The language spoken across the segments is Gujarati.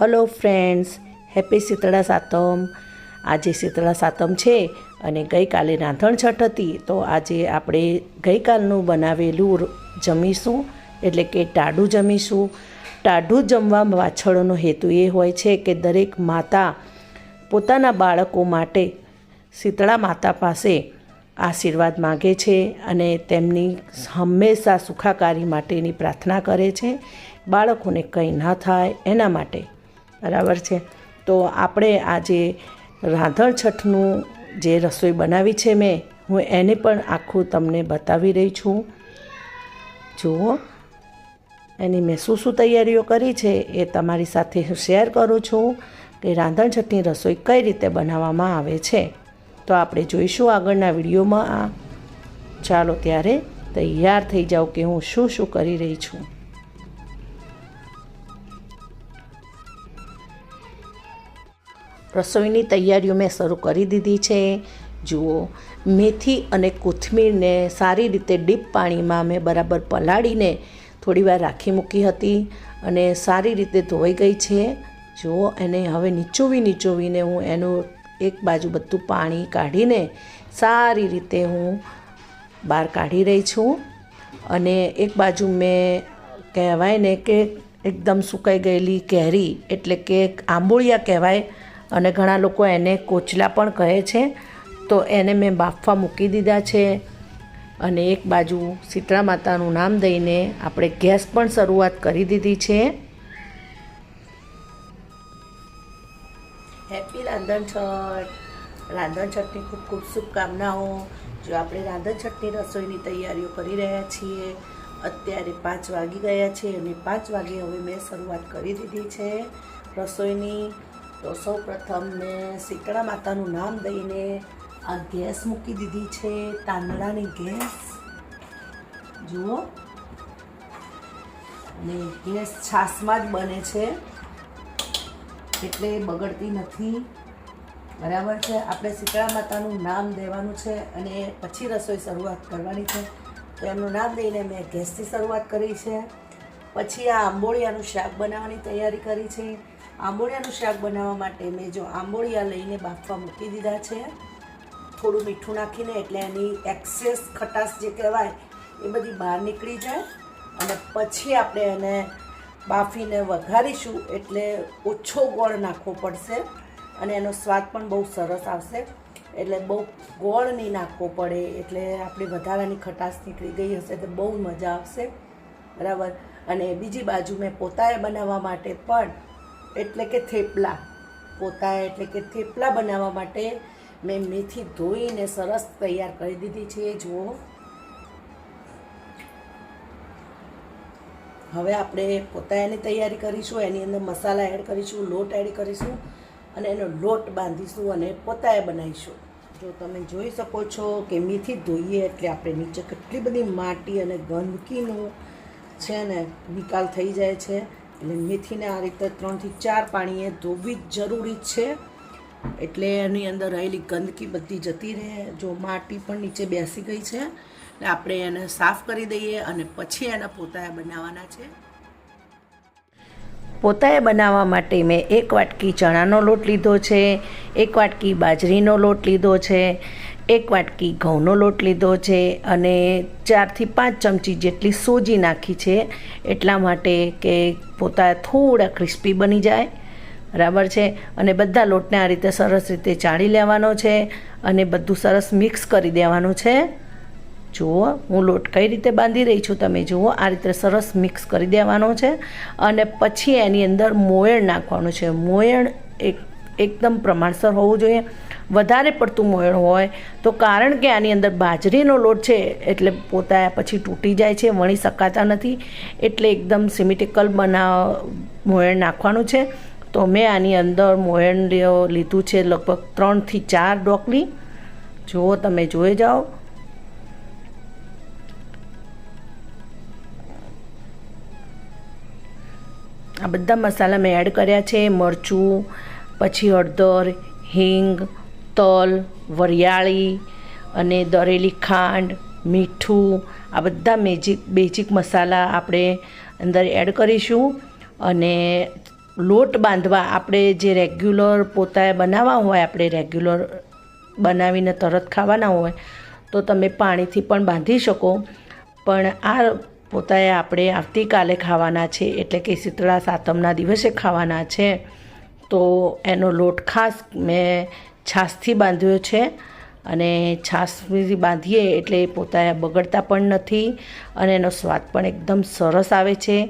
Hello friends happy Shitala Satam. આજે શીતળા સાતમ છે અને ગઈકાલે રાંધણછઠ હતી, તો આજે આપણે ગઈકાલનું બનાવેલું જમીશું, એટલે કે ટાઢું જમીશું. ટાઢું જમવા પાછળનો હેતુ એ હોય છે કે દરેક માતા પોતાના બાળકો માટે શીતળા માતા પાસે આશીર્વાદ માગે છે અને તેમની હંમેશા સુખાકારી માટેની પ્રાર્થના કરે છે. બાળકોને કંઈ ના થાય એના માટે બરાબર છે. તો આપણે આજે રાંધણ છઠનું જે રસોઈ બનાવી છે મેં, હું એને પણ આખું તમને બતાવી રહી છું. જુઓ, એની મેં શું શું તૈયારીઓ કરી છે એ તમારી સાથે હું શેર કરું છું કે રાંધણ છઠની રસોઈ કઈ રીતે બનાવવામાં આવે છે. તો આપણે જોઈશું આગળના વિડીયોમાં. આ ચાલો ત્યારે તૈયાર થઈ જાઓ કે હું શું શું કરી રહી છું. રસોઈની તૈયારીઓ મેં શરૂ કરી દીધી છે. જુઓ, મેથી અને કોથમીરને સારી રીતે ડીપ પાણીમાં મેં બરાબર પલાળીને થોડીવાર રાખી મૂકી હતી અને સારી રીતે ધોઈ ગઈ છે. જુઓ, એને હવે નીચોવી નીચોવીને હું એનું એક બાજુ બધું પાણી કાઢીને સારી રીતે હું બહાર કાઢી રહી છું. અને એક બાજુ મેં કહેવાય ને કે એકદમ સુકાઈ ગયેલી કેરી, એટલે કે આંબોળિયા કહેવાય અને ઘણા લોકો એને કોચલા પણ કહે છે. તો એને મેં બાફવા મૂકી દીધા છે અને એક બાજુ શીતળા માતાનું નામ દઈને આપણે ગેસ પણ શરૂઆત કરી દીધી છે. હેપી રાંધણ છઠ. રાંધણ છઠની ખૂબ ખૂબ શુભકામનાઓ. જો આપણે રાંધણ છઠની રસોઈની તૈયારીઓ કરી રહ્યા છીએ, અત્યારે પાંચ વાગી ગયા છે અને પાંચ વાગે હવે મેં શરૂઆત કરી દીધી છે રસોઈની. તો સૌ પ્રથમ મેં શીતળા માતાનું નામ દઈને આ ગેસ મૂકી દીધી છે, તાંદળાની ગેસ. જુઓ. અને ગેસ છાશમાં જ બને છે. એટલે બગડતી નથી. બરાબર છે? આપણે શીતળા માતાનું નામ દેવાનું છે અને પછી રસોઈ શરૂઆત કરવાની છે. તો એમનું નામ દઈને મેં ગેસથી શરૂઆત કરી છે. પછી આ આંબોળિયાનું શાક બનાવવાની તૈયારી કરી છે. આંબોળિયાનું શાક બનાવવા માટે મેં જો આંબોળિયા લઈને બાફવા મૂકી દીધા છે. થોડું મીઠું નાખીને એટલે એની એક્સેસ ખટાશ જે કહેવાય એ બધી બહાર નીકળી જાય અને પછી આપણે એને બાફીને વઘારીશું એટલે ઓછો ગોળ નાખવો પડશે અને એનો સ્વાદ પણ બહુ સરસ આવશે. એટલે બહુ ગોળ નહીં નાખવો પડે એટલે આપણી વધારાની ખટાશ નીકળી ગઈ હશે તો બહુ મજા આવશે. બરાબર? અને બીજી બાજુ મેં પોતાએ બનાવવા માટે પણ એટલે કે થેપલા. પોતા એટલે કે થેપલા બનાવવા માટે મેં મેથી ધોઈને સરસ તૈયાર કરી દીધી છે, જુઓ. હવે આપણે પોતા એની તૈયારી કરીશું, એની અંદર મસાલા એડ કરીશું, લોટ એડ કરીશું, અને એનો લોટ બાંધીશું અને પોતાએ બનાવીશું. જો તમે જોઈ શકો છો કે મેથી ધોઈએ એટલે આપણે નીચે કેટલી બધી માટી અને ગંદકીનો છે ને નિકાલ થઈ જાય છે. એટલે મેથીને આ રીતે ત્રણથી ચાર પાણીએ ધોવી જ જરૂરી છે. એટલે એની અંદર રહેલી ગંદકી બધી જતી રહે. જો માટી પણ નીચે બેસી ગઈ છે એટલે આપણે એને સાફ કરી દઈએ અને પછી એના પોતાએ બનાવવાના છે. પોતાએ બનાવવા માટે મેં એક વાટકી ચણાનો લોટ લીધો છે, એક વાટકી બાજરીનો લોટ લીધો છે એક વાટકી ઘઉંનો લોટ લીધો છે અને ચારથી પાંચ ચમચી જેટલી સોજી નાખી છે. એટલા માટે કે પોતા થોડા ક્રિસ્પી બની જાય. બરાબર છે? અને બધા લોટને આ રીતે સરસ રીતે ચાળી લેવાનો છે અને બધું સરસ મિક્સ કરી દેવાનું છે. જુઓ, હું લોટ કઈ રીતે બાંધી રહી છું તમે જુઓ, આ રીતે સરસ મિક્સ કરી દેવાનો છે અને પછી એની અંદર મોયણ નાખવાનું છે. મોયણ એક, એકદમ પ્રમાણસર હોવું જોઈએ. વધારે પડતું મોયણ હોય, તો કારણ કે આની અંદર બાજરીનો લોટ છે, એટલે પોતા પછી તૂટી જાય છે, વણી શકાતા નથી, એટલે એકદમ સિમિટિકલ બનાવ, મોયણ નાખવાનું છે. તો મેં આની અંદર મોયણ લીધું છે લગભગ ત્રણથી ચાર ડોકલી જુઓ, તમે જોઈ જાઓ. આ બધા મસાલા મેં એડ કર્યા છે, મરચું, પછી હળદર, હિંગ તલ, વરિયાળી અને દરેલી ખાંડ, મીઠું, આ બધા મેજિક બેઝિક મસાલા આપણે અંદર એડ કરીશું. અને લોટ બાંધવા આપણે જે રેગ્યુલર પોતાએ બનાવવા હોય, આપણે રેગ્યુલર બનાવીને તરત ખાવાના હોય, તો તમે પાણીથી પણ બાંધી શકો. પણ આ પોતાએ આપણે આવતીકાલે ખાવાના છે, એટલે કે શીતળા સાતમના દિવસે ખાવાના છે. તો એનો લોટ ખાસ મેં છાશથી બાંધ્યો છે અને છાશથી બાંધીએ એટલે પોતા બગડતા પણ નથી અને એનો સ્વાદ પણ એકદમ સરસ આવે છે.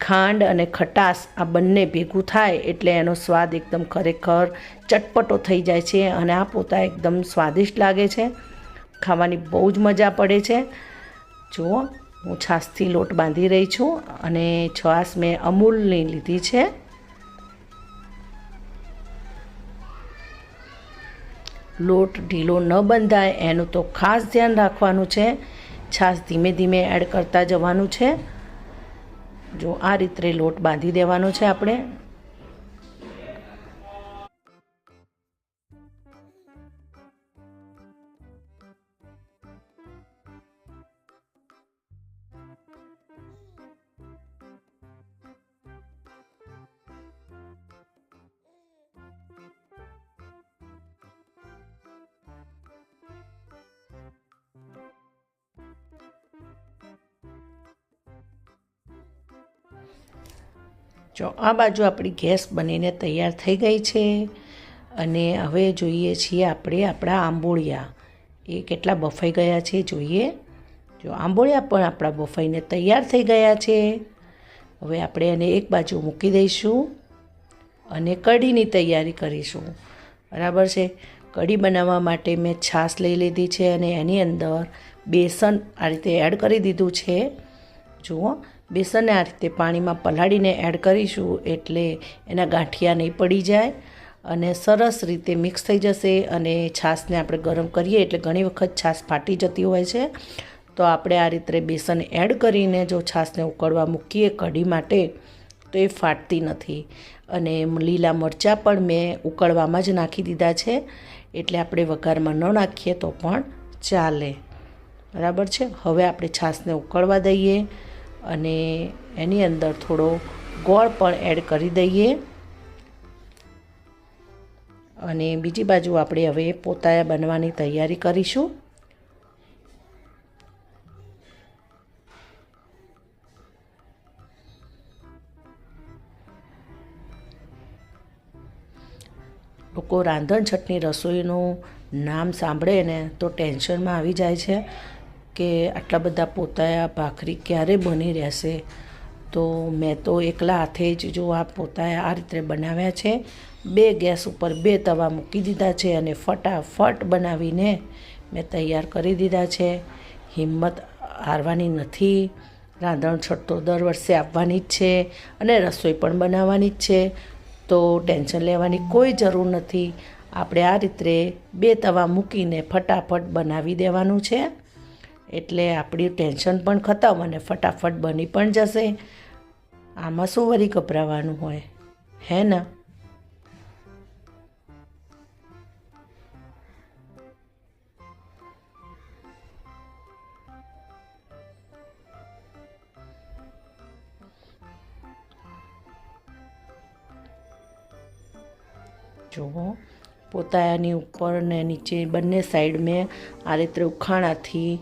ખાંડ અને ખટાશ આ બંને ભેગું થાય એટલે એનો સ્વાદ એકદમ ખરેખર ચટપટો થઈ જાય છે અને આ પોતા એકદમ સ્વાદિષ્ટ લાગે છે. ખાવાની બહુ જ મજા પડે છે. જુઓ, હું છાશથી લોટ બાંધી રહી છું અને છાશ મેં અમૂલની લીધી છે. લોટ ઢીલો ન બંધાય, એનું તો ખાસ ધ્યાન રાખવાનું છે. છાશ ધીમે ધીમે એડ કરતા જવાનું છે. જો આ રીતે લોટ બાંધી દેવાનો છે આપણે. જો આ બાજુ આપણી ગેસ બનીને તૈયાર થઈ ગઈ છે અને હવે જોઈએ છીએ આપણે આપણા આંબોળિયા. એ કેટલા બફાઈ ગયા છે જોઈએ. જો આંબોળિયા પણ આપણા બફાઈને તૈયાર થઈ ગયા છે. હવે આપણે એને એક બાજુ મૂકી દઈશું અને કઢીની તૈયારી કરીશું. બરાબર છે? કઢી બનાવવા માટે મેં છાશ લઈ લીધી છે અને એની અંદર બેસન આ રીતે એડ કરી દીધું છે. જુઓ બેસનને આ રીતે પાણીમાં પલાળીને એડ કરીશું એટલે એના ગાંઠિયા નહીં પડી જાય અને સરસ રીતે મિક્સ થઈ જશે અને છાશને આપણે ગરમ કરીએ એટલે ઘણી વખત છાશ ફાટી જતી હોય છે. તો આપણે આ રીતે બેસન એડ કરીને જો છાશને ઉકળવા મૂકીએ કઢી માટે, તો એ ફાટતી નથી. અને લીલા મરચાં પણ મેં ઉકળવામાં જ નાખી દીધા છે. એટલે આપણે વઘારમાં ન નાખીએ તો પણ ચાલે. બરાબર છે? હવે આપણે છાશને ઉકળવા દઈએ. અને એની અંદર થોડો ગોળ પણ એડ કરી દઈએ. અને બીજી બાજુ આપણે હવે પોતાયા બનવાની તૈયારી કરીશું. લોકો રાંધણ છટની રસોઈનું નામ સાંભળે ને તો ટેન્શનમાં આવી જાય છે. કે આટલા બધા પોતાયા ભાખરી ક્યારે બની રહેશે? તો મેં તો એકલા હાથે જ જો આ પોતાયા આ રીતે બનાવ્યા છે, બે ગેસ ઉપર બે તવા મૂકી દીધા છે અને ફટાફટ બનાવીને મેં તૈયાર કરી દીધા છે. હિંમત હારવાની નથી, રાંધણ છઠ દર વર્ષે આવવાની જ છે અને રસોઈ પણ બનાવવાની જ છે. તો ટેન્શન લેવાની કોઈ જરૂર નથી. આપણે આ રીતે બે તવા મૂકીને ફટાફટ બનાવી દેવાનું છે. એટલે આપણી ટેન્શન પણ ખતમ અને ફટાફટ બની પણ જશે. આમાં શું વળી ગભરાવાનું હોય? હે ને? જુઓ, પોતાની ઉપર ને નીચે બંને સાઈડ મેં આ રીતે ઉખાણાથી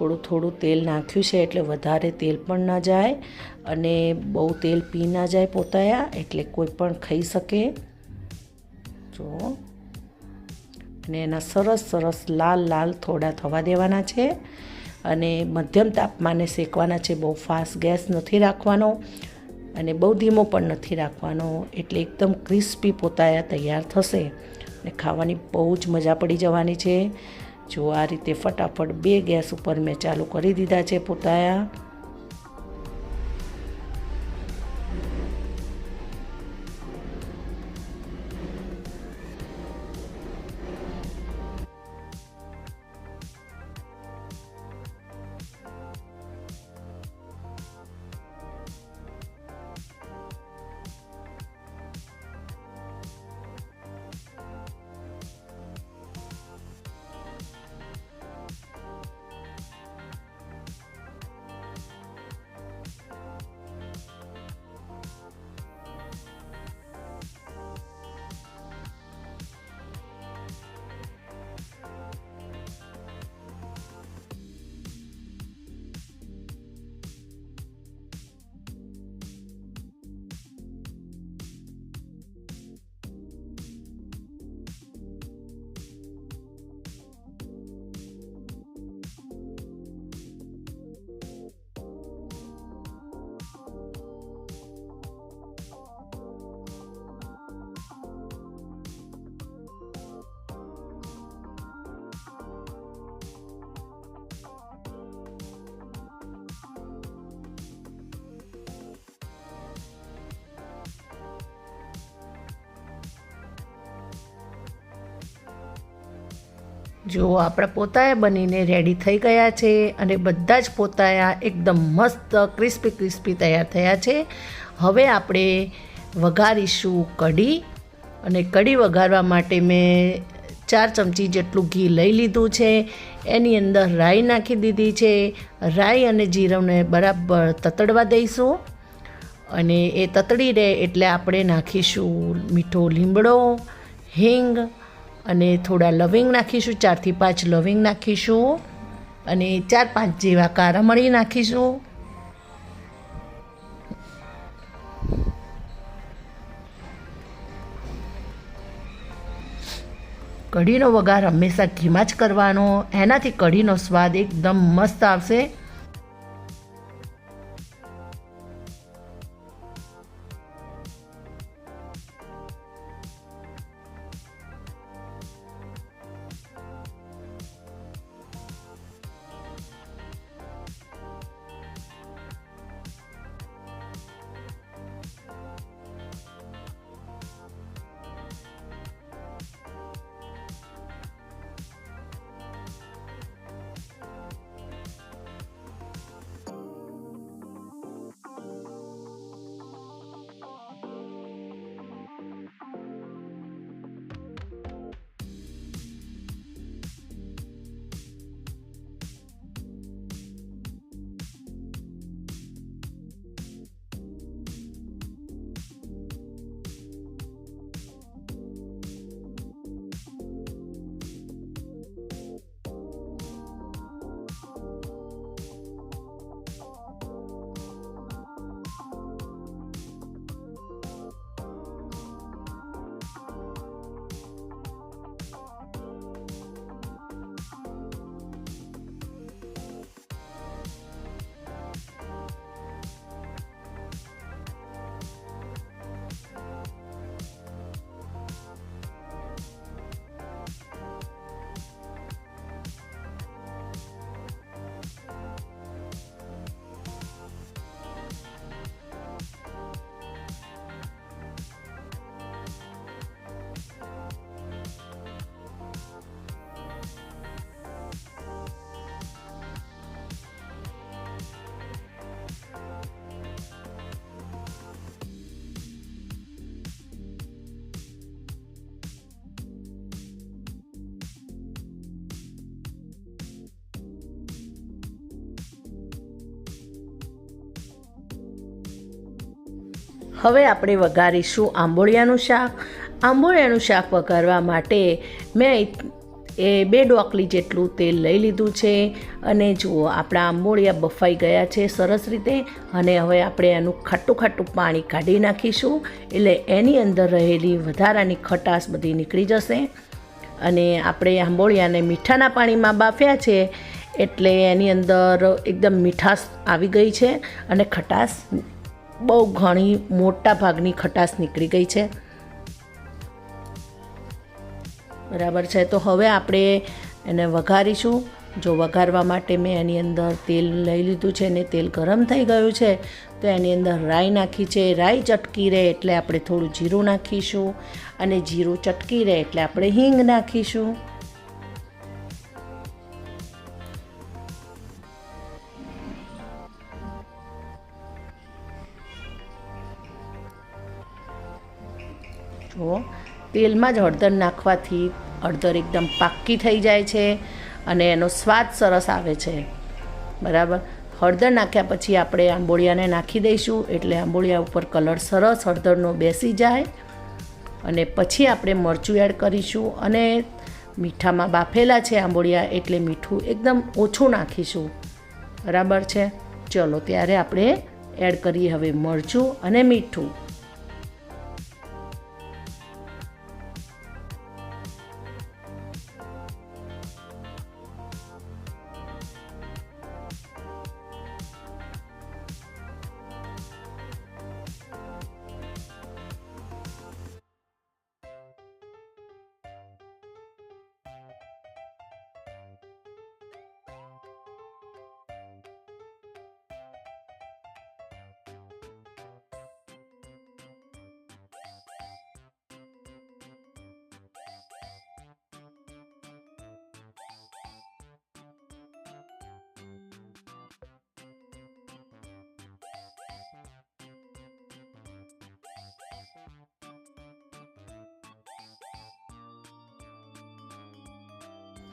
થોડું થોડું તેલ નાખ્યું છે એટલે વધારે તેલ પણ ના જાય અને બહુ તેલ પી ના જાય પોતાયા એટલે કોઈ પણ ખાઈ શકે. જો. અને એના સરસ સરસ લાલ લાલ થોડા થવા દેવાના છે અને મધ્યમ તાપમાને શેકવાના છે. બહુ ફાસ્ટ ગેસ નથી રાખવાનો અને બહુ ધીમો પણ નથી રાખવાનો એટલે એકદમ ક્રિસ્પી પોતાયા તૈયાર થશે. અને ખાવાની બહુ જ મજા પડી જવાની છે. જો આ રીતે ફટાફટ બે ગેસ ઉપર મેં ચાલુ કરી દીધા છે પોતાયા. જો આપણા પોતાયા બનીને રેડી થઈ ગયા છે અને બધા જ પોતાયા એકદમ મસ્ત ક્રિસ્પી ક્રિસ્પી તૈયાર થયા છે. હવે આપણે વઘારીશું કઢી અને કઢી વઘારવા માટે મેં ચાર ચમચી જેટલું ઘી લઈ લીધું છે. એની અંદર રાઈ નાખી દીધી છે. રાઈ અને જીરવને બરાબર તતડવા દઈશું અને એ તતડી રહે એટલે આપણે નાખીશું મીઠો લીમડો, હિંગ અને થોડા લવિંગ નાખીશું, ચારથી પાંચ લવિંગ નાખીશું અને ચાર પાંચ જેવા કારા મળી નાખીશું. કઢીનો વઘાર હંમેશા ઘીમાં જ કરવાનો. એનાથી કઢીનો સ્વાદ એકદમ મસ્ત આવશે. હવે આપણે વઘારીશું આંબોળિયાનું શાક. આંબોળિયાનું શાક વઘારવા માટે મેં એ બે ડોકલી જેટલું તેલ લઈ લીધું છે અને જુઓ આપણા આંબોળિયા બફાઈ ગયા છે સરસ રીતે અને હવે આપણે એનું ખાટું ખાટું પાણી કાઢી નાખીશું એટલે એની અંદર રહેલી વધારાની ખટાશ બધી નીકળી જશે. અને આપણે આંબોળિયાને મીઠાના પાણીમાં બાફ્યા છે એટલે એની અંદર એકદમ મીઠાશ આવી ગઈ છે અને ખટાશ બહુ ઘણી મોટા ભાગની ખટાશ નીકળી ગઈ છે. બરાબર છે? તો હવે આપણે એને વઘારીશું. જો વઘારવા માટે મેં એની અંદર તેલ લઈ લીધું છે ને તેલ ગરમ થઈ ગયું છે, તો એની અંદર રાઈ નાખી છે. રાઈ ચટકી રહે એટલે આપણે થોડું જીરું નાખીશું અને જીરું ચટકી રહે એટલે આપણે હિંગ નાખીશું. તેલમાં જ હળદર નાખવાથી હળદર એકદમ પાક્કી થઈ જાય છે અને એનો સ્વાદ સરસ આવે છે. બરાબર? હળદર નાખ્યા પછી આપણે આંબોળિયાને નાખી દઈશું એટલે આંબોળિયા ઉપર કલર સરસ હળદરનો બેસી જાય અને પછી આપણે મરચું એડ કરીશું અને મીઠામાં બાફેલા છે આંબોળિયા એટલે મીઠું એકદમ ઓછું નાખીશું. બરાબર છે? ચલો, ત્યારે આપણે એડ કરીએ હવે મરચું અને મીઠું.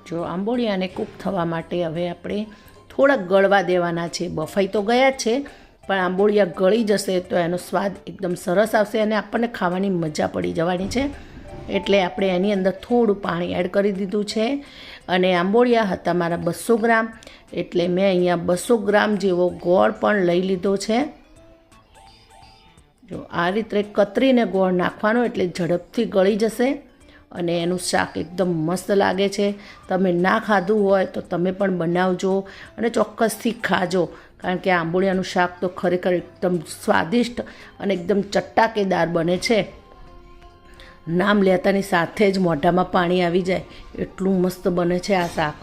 જો આંબોળિયાને કૂક થવા માટે હવે આપણે થોડાક ગળવા દેવાના છે. બફાઈ તો ગયા છે, પણ આંબોળિયા ગળી જશે તો એનો સ્વાદ એકદમ સરસ આવશે અને આપણને ખાવાની મજા પડી જવાની છે. એટલે આપણે એની અંદર થોડું પાણી એડ કરી દીધું છે અને આંબોળિયા હતા મારા બસો ગ્રામ. એટલે મેં અહીંયા બસો ગ્રામ જેવો ગોળ પણ લઈ લીધો છે. જો આ રીતે કતરીને ગોળ નાખવાનો એટલે ઝડપથી ગળી જશે. અને એનું શાક એકદમ મસ્ત લાગે છે. તમે ના ખાધું હોય તો તમે પણ બનાવજો અને ચોક્કસથી ખાજો. કારણ કે આંબોળિયાનું શાક તો ખરેખર એકદમ સ્વાદિષ્ટ અને એકદમ ચટાકેદાર બને છે. નામ લેતાની સાથે જ મોઢામાં પાણી આવી જાય. એટલું મસ્ત બને છે આ શાક.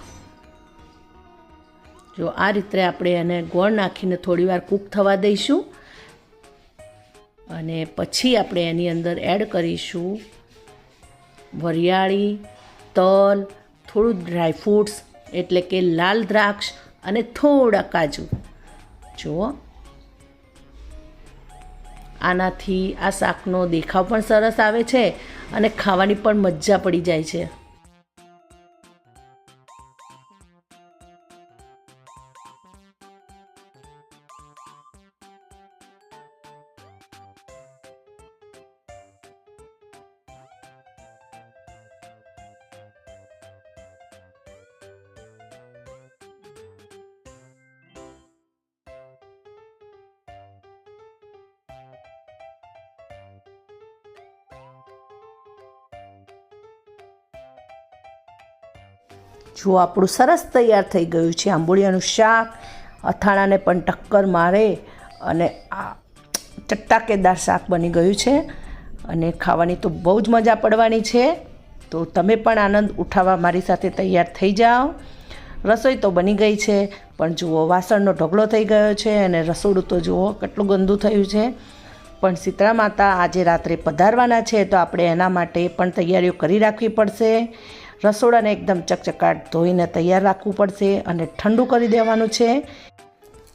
જો આ રીતે આપણે એને ગોળ નાખીને થોડીવાર કૂક થવા દઈશું. અને પછી આપણે એની અંદર એડ કરીશું. વરિયાળી, તલ, થોડું ડ્રાયફ્રૂટ્સ એટલે કે લાલ દ્રાક્ષ અને થોડા કાજુ. જુઓ. આનાથી આ શાકનો દેખાવ પણ સરસ આવે છે અને ખાવાની પણ મજા પડી જાય છે. જો આપણું સરસ તૈયાર થઈ ગયું છે આંબોળિયાનું શાક, અથાણાને પણ ટક્કર મારે અને આ ચટ્ટાકેદાર શાક બની ગયું છે અને ખાવાની તો બહુ જ મજા પડવાની છે. તો તમે પણ આનંદ ઉઠાવવા મારી સાથે તૈયાર થઈ જાઓ. રસોઈ તો બની ગઈ છે, પણ જુઓ વાસણનો ઢગલો થઈ ગયો છે અને રસોડું તો જુઓ કેટલું ગંદુ થયું છે. પણ શીતળા માતા આજે રાત્રે પધારવાના છે, તો આપણે એના માટે પણ તૈયારીઓ કરી રાખવી પડશે. રસોડાને એકદમ ચકચકાટ ધોઈને તૈયાર રાખવું પડશે અને ઠંડુ કરી દેવાનું છે.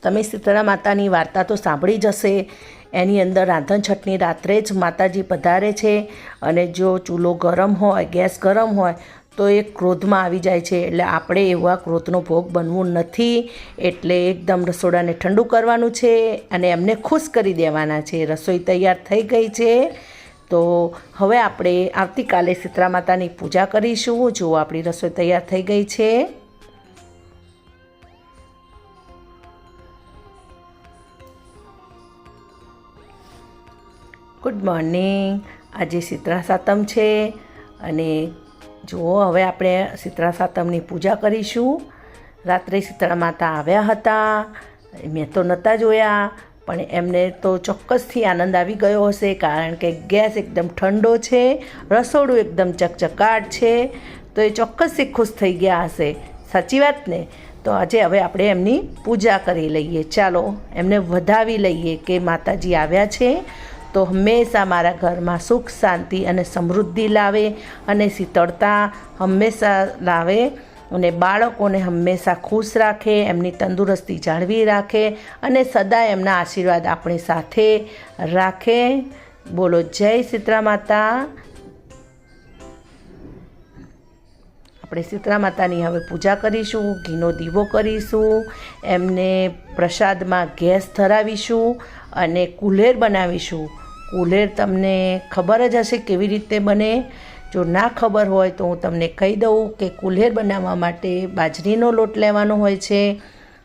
તમે શીતળા માતાની વાર્તા તો સાંભળી જશે એની અંદર રાંધણ છઠની રાત્રે જ માતાજી પધારે છે અને જો ચૂલો ગરમ હોય, ગેસ ગરમ હોય, તો એ ક્રોધમાં આવી જાય છે. એટલે આપણે એવા ક્રોધનો ભોગ બનવું નથી. એટલે એકદમ રસોડાને ઠંડુ કરવાનું છે અને એમને ખુશ કરી દેવાના છે. રસોઈ તૈયાર થઈ ગઈ છે. તો હવે આપણે આવતીકાલે શીતળા માતાની પૂજા કરીશું, જો આપણી રસોઈ તૈયાર થઈ ગઈ છે. ગુડ મોર્નિંગ આજે શીતળા સાતમ છે અને જુઓ હવે આપણે શીતળા સાતમની પૂજા કરીશું. રાત્રે શીતળા માતા આવ્યા હતા, મેં તો નહોતા જોયા. પણ એમને તો ચોક્કસથી આનંદ આવી ગયો હશે કારણ કે ગેસ એકદમ ઠંડો છે, રસોડું એકદમ ચકચકાટ છે, તો એ ચોક્કસથી ખુશ થઈ ગયા હશે. સાચી વાત ને? તો આજે હવે આપણે એમની પૂજા કરી લઈએ. ચાલો, એમને વધાવી લઈએ કે માતાજી આવ્યા છે. તો હંમેશા મારા ઘરમાં સુખ, શાંતિ અને સમૃદ્ધિ લાવે અને શીતળતા હંમેશા લાવે. અને બાળકોને હંમેશા ખુશ રાખે, એમની તંદુરસ્તી જાળવી રાખે અને સદા એમના આશીર્વાદ આપણી સાથે રાખે. બોલો, જય સીતરા માતા. આપણે શીતળા માતાની હવે પૂજા કરીશું, ઘીનો દીવો કરીશું, એમને પ્રસાદમાં ગેસ ધરાવીશું અને કુલેર બનાવીશું. કુલેર તમને ખબર જ હશે કેવી રીતે બને. જો ના ખબર હોય તો હું તમને કહી દઉં કે કુલ્હેર બનાવવા માટે બાજરીનો લોટ લેવાનો હોય છે.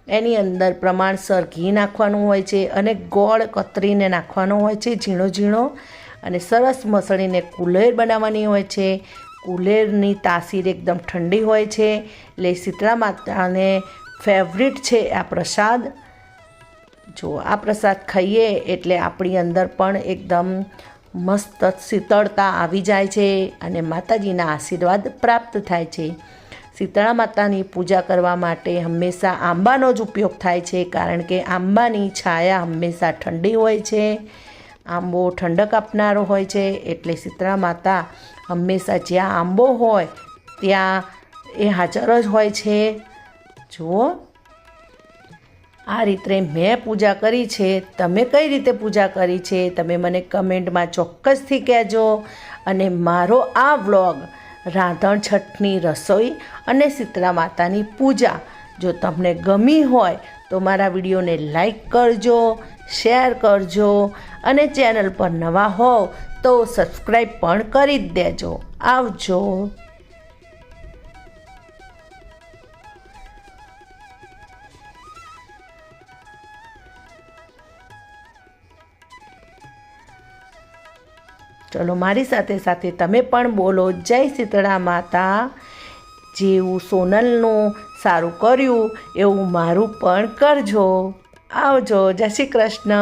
એની અંદર પ્રમાણસર ઘી નાખવાનું હોય છે અને ગોળ કતરીને નાખવાનો હોય છે ઝીણો ઝીણો. અને સરસ મસળીને કુલ્હેર બનાવવાની હોય છે. કુલેરની તાસીર એકદમ ઠંડી હોય છે. એટલે શીતળા માતાને ફેવરિટ છે આ પ્રસાદ. જો આ પ્રસાદ ખાઈએ એટલે આપણી અંદર પણ એકદમ મસ્ત શીતળતા આવી જાય છે અને માતાજીના આશીર્વાદ પ્રાપ્ત થાય છે. શીતળા માતાની પૂજા કરવા માટે હંમેશા આંબાનો જ ઉપયોગ થાય છે કારણ કે આંબાની છાયા હંમેશા ઠંડી હોય છે. આંબો ઠંડક આપનારો હોય છે એટલે શીતળા માતા હંમેશા જ્યાં આંબો હોય ત્યાં એ હાજર જ હોય છે. જુઓ આ રીતે મેં પૂજા કરી છે. તમે કઈ રીતે પૂજા કરી છે? તમે મને કમેન્ટમાં ચોક્કસથી કહેજો. અને મારો આ વ્લોગ રાંધણ છઠની રસોઈ અને શીતળા માતાની પૂજા. જો તમને ગમી હોય તો મારા વિડીયોને લાઈક કરજો, શેર કરજો અને ચેનલ પર નવા હોવ તો સબસ્ક્રાઈબ પણ કરી જ દેજો. આવજો. ચલો મારી સાથે સાથે તમે પણ બોલો. જય શીતળા માતા. જેવું સોનલનું સારું કર્યું, એવું મારું પણ કરજો. આવજો, જય શ્રી કૃષ્ણ.